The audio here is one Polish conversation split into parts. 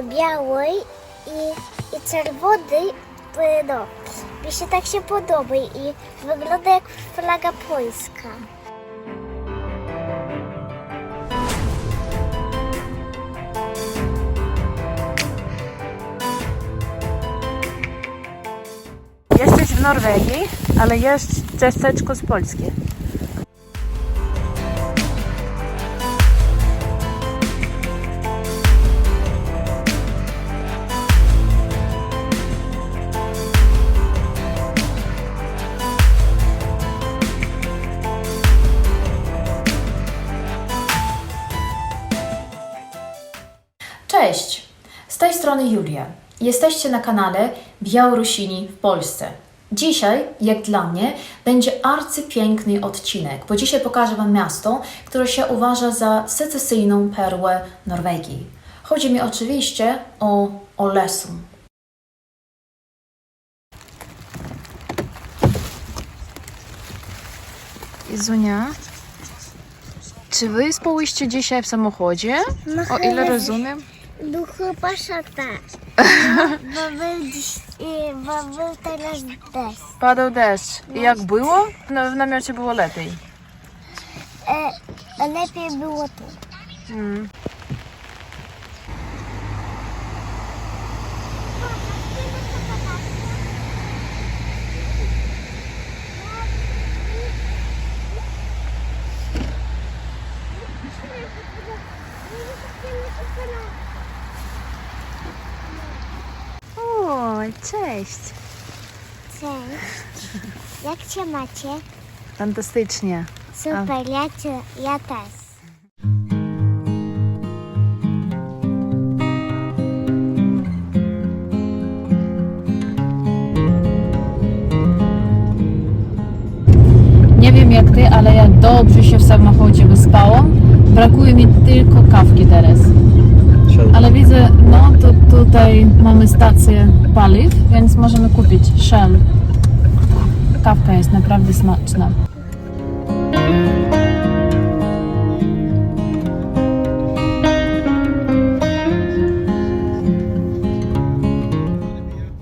Białej i, i czerwony, y, no, mi się tak się podoba i wygląda jak flaga polska. Jesteś w Norwegii, ale jest ciasteczko z Polski. Cześć! Z tej strony Julia. Jesteście na kanale Białorusini w Polsce. Dzisiaj, jak dla mnie, będzie arcypiękny odcinek, bo dzisiaj pokażę Wam miasto, które się uważa za secesyjną perłę Norwegii. Chodzi mi oczywiście o Olesum. Izunia, czy wy spałyście dzisiaj w samochodzie? O ile rozumiem? No chyba że tak. No, bo, był dziś, y, bo był teraz deszcz. Padał deszcz. I jak było? No, w namiocie było lepiej. E, lepiej było tu. Mm. Oj, cześć. Cześć. Jak cię macie? Fantastycznie. Super, ja, cię, ja też. Nie wiem jak ty, ale ja dobrze się w samochodzie wyspałam. Brakuje mi tylko kawki teraz. Tutaj mamy stację paliw, więc możemy kupić Shell. Kawka jest naprawdę smaczna.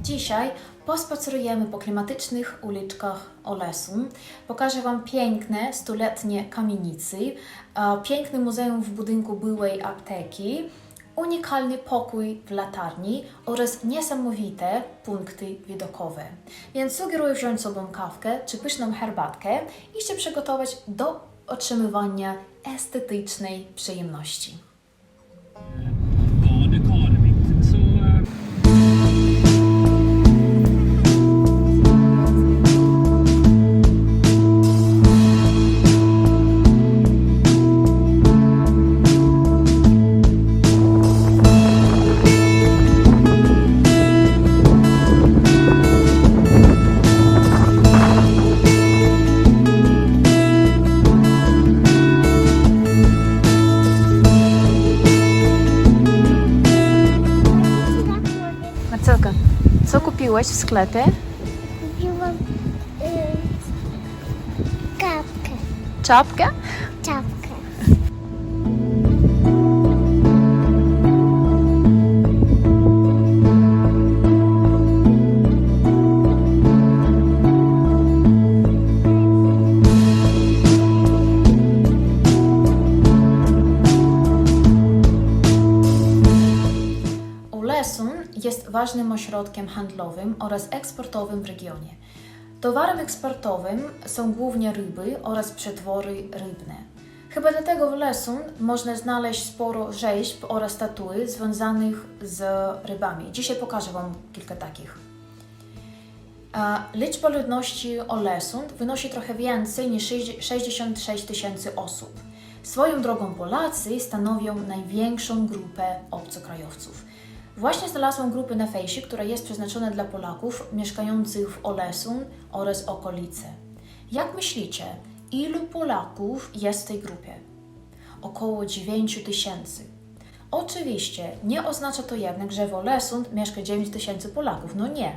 Dzisiaj pospacerujemy po klimatycznych uliczkach Olesum. Pokażę Wam piękne stuletnie kamienicy, piękne muzeum w budynku byłej apteki, unikalny pokój w latarni oraz niesamowite punkty widokowe. Więc sugeruję wziąć sobą kawkę czy pyszną herbatkę i się przygotować do otrzymywania estetycznej przyjemności. Kupiłeś w sklepie? Kupiłam y, kapkę, Czapkę? czapkę. Ośrodkiem handlowym oraz eksportowym w regionie. Towarem eksportowym są głównie ryby oraz przetwory rybne. Chyba dlatego w Olesun można znaleźć sporo rzeźb oraz statuy związanych z rybami. Dzisiaj pokażę Wam kilka takich. Liczba ludności Olesund wynosi trochę więcej niż 66 tysięcy osób. Swoją drogą Polacy stanowią największą grupę obcokrajowców. Właśnie znalazłam grupę na fejsie, która jest przeznaczona dla Polaków mieszkających w Olesun oraz okolice. Jak myślicie, ilu Polaków jest w tej grupie? Około 9 tysięcy. Oczywiście nie oznacza to jednak, że w Olesund mieszka 9 tysięcy Polaków. No nie.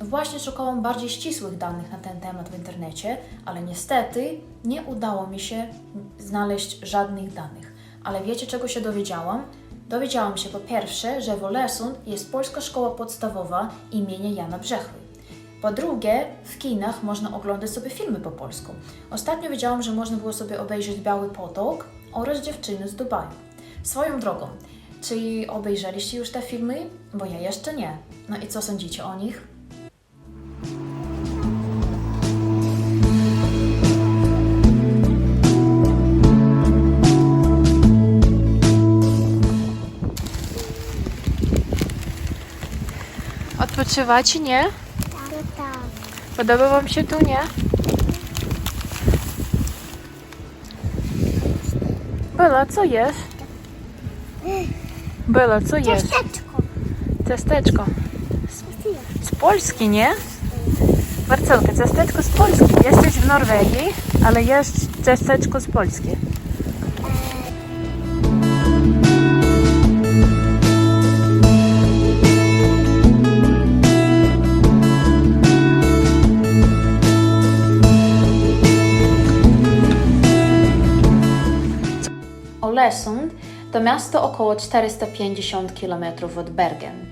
Właśnie szukałam bardziej ścisłych danych na ten temat w internecie, ale niestety nie udało mi się znaleźć żadnych danych. Ale wiecie, czego się dowiedziałam? Dowiedziałam się po pierwsze, że w Olesund jest polska szkoła podstawowa imienia Jana Brzechwy. Po drugie, w kinach można oglądać sobie filmy po polsku. Ostatnio wiedziałam, że można było sobie obejrzeć Biały Potok oraz Dziewczyny z Dubaju. Swoją drogą, czy obejrzeliście już te filmy? Bo ja jeszcze nie. No i co sądzicie o nich? Odpoczywacie, nie? Tak. Podoba Wam się tu, nie? Bela, co jest? Bela, co jest? Ciasteczko. Ciasteczko. Z, z Polski, nie? Marcelka, ciasteczko z Polski. Jesteś w Norwegii, ale jest ciasteczko z Polski. Olesund to miasto około 450 km od Bergen.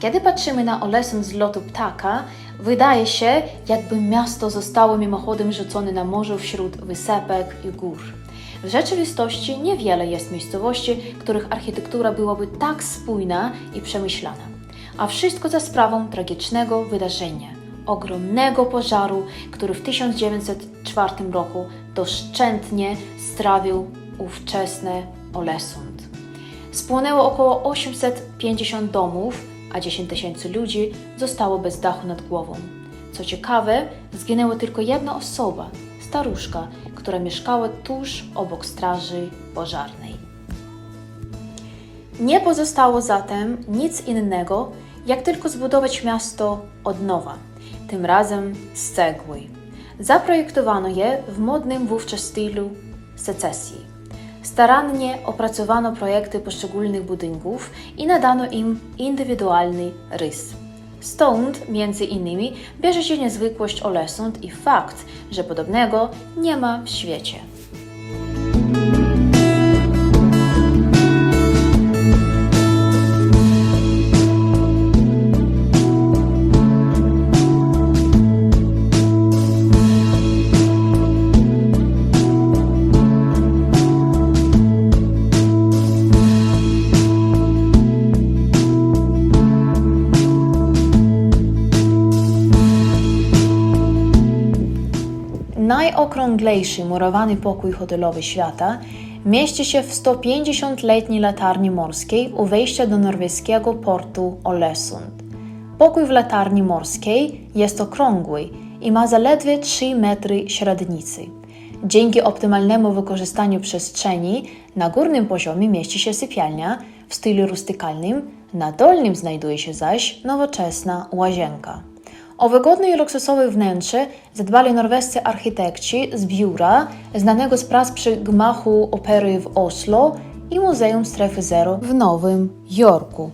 Kiedy patrzymy na Olesund z lotu ptaka, wydaje się, jakby miasto zostało mimochodem rzucone na morzu wśród wysepek i gór. W rzeczywistości niewiele jest miejscowości, których architektura byłaby tak spójna i przemyślana. A wszystko za sprawą tragicznego wydarzenia ogromnego pożaru, który w 1904 roku doszczętnie strawił ówczesne Olesund. Spłonęło około 850 domów, a 10 tysięcy ludzi zostało bez dachu nad głową. Co ciekawe, zginęła tylko jedna osoba, staruszka, która mieszkała tuż obok straży pożarnej. Nie pozostało zatem nic innego, jak tylko zbudować miasto od nowa, tym razem z cegły. Zaprojektowano je w modnym wówczas stylu secesji. Starannie opracowano projekty poszczególnych budynków i nadano im indywidualny rys. Stąd, między innymi, bierze się niezwykłość Olesund i fakt, że podobnego nie ma w świecie. Najokrąglejszy murowany pokój hotelowy świata mieści się w 150-letniej latarni morskiej u wejścia do norweskiego portu Olesund. Pokój w latarni morskiej jest okrągły i ma zaledwie 3 metry średnicy. Dzięki optymalnemu wykorzystaniu przestrzeni na górnym poziomie mieści się sypialnia w stylu rustykalnym, na dolnym znajduje się zaś nowoczesna łazienka. O wygodne i luksusowe wnętrze zadbali norwescy architekci z biura znanego z prac przy gmachu opery w Oslo i Muzeum Strefy Zero w Nowym Jorku.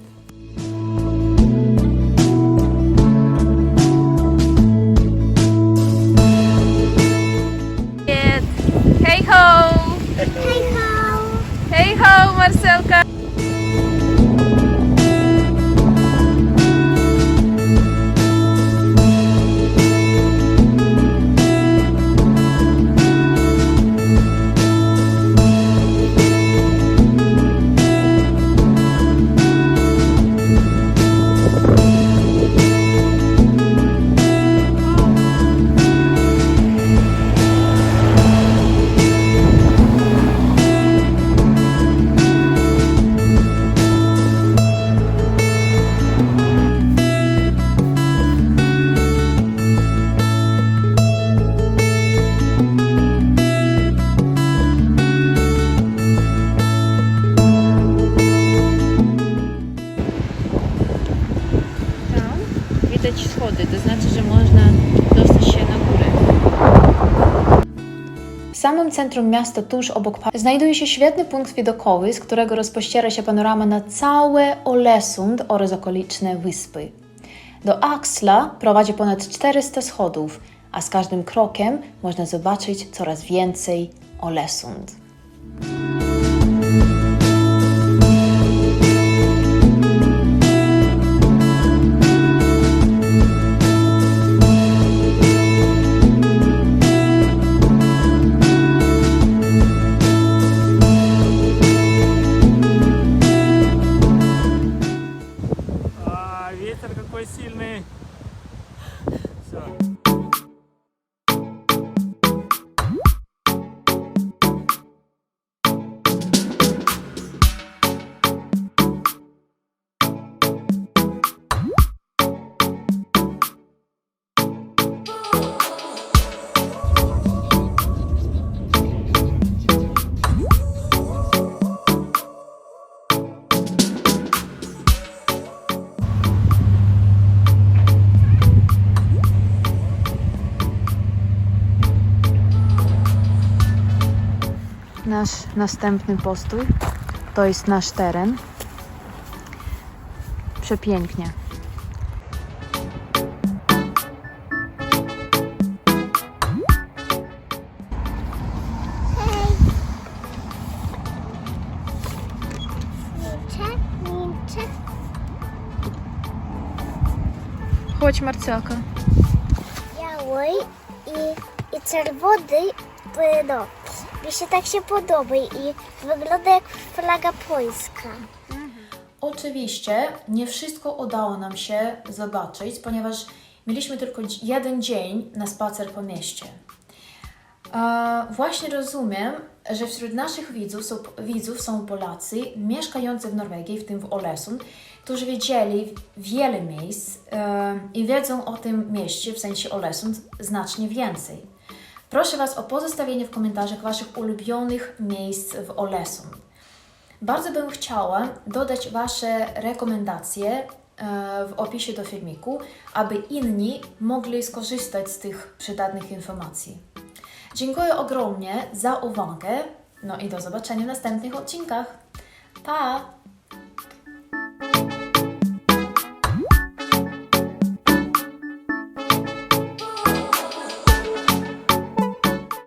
Samym centrum miasta, tuż obok parku, znajduje się świetny punkt widokowy, z którego rozpościera się panorama na całe Olesund oraz okoliczne wyspy. Do Axla prowadzi ponad 400 schodów, a z każdym krokiem można zobaczyć coraz więcej Olesund. Nasz następny postój. To jest nasz teren. Przepięknie. Chodź, Marcelka. Biały i, i czerwony, no, mi się tak się podoba i wygląda jak flaga polska. Oczywiście nie wszystko udało nam się zobaczyć, ponieważ mieliśmy tylko jeden dzień na spacer po mieście. E, właśnie rozumiem, że wśród naszych widzów są, widzów są Polacy mieszkający w Norwegii, w tym w Olesund, którzy wiedzieli wiele miejsc e, i wiedzą o tym mieście, w sensie Olesund, znacznie więcej. Proszę Was o pozostawienie w komentarzach Waszych ulubionych miejsc w Olesund. Bardzo bym chciała dodać Wasze rekomendacje e, w opisie do filmiku, aby inni mogli skorzystać z tych przydatnych informacji. Dziękuję ogromnie za uwagę, no i do zobaczenia w następnych odcinkach. Pa!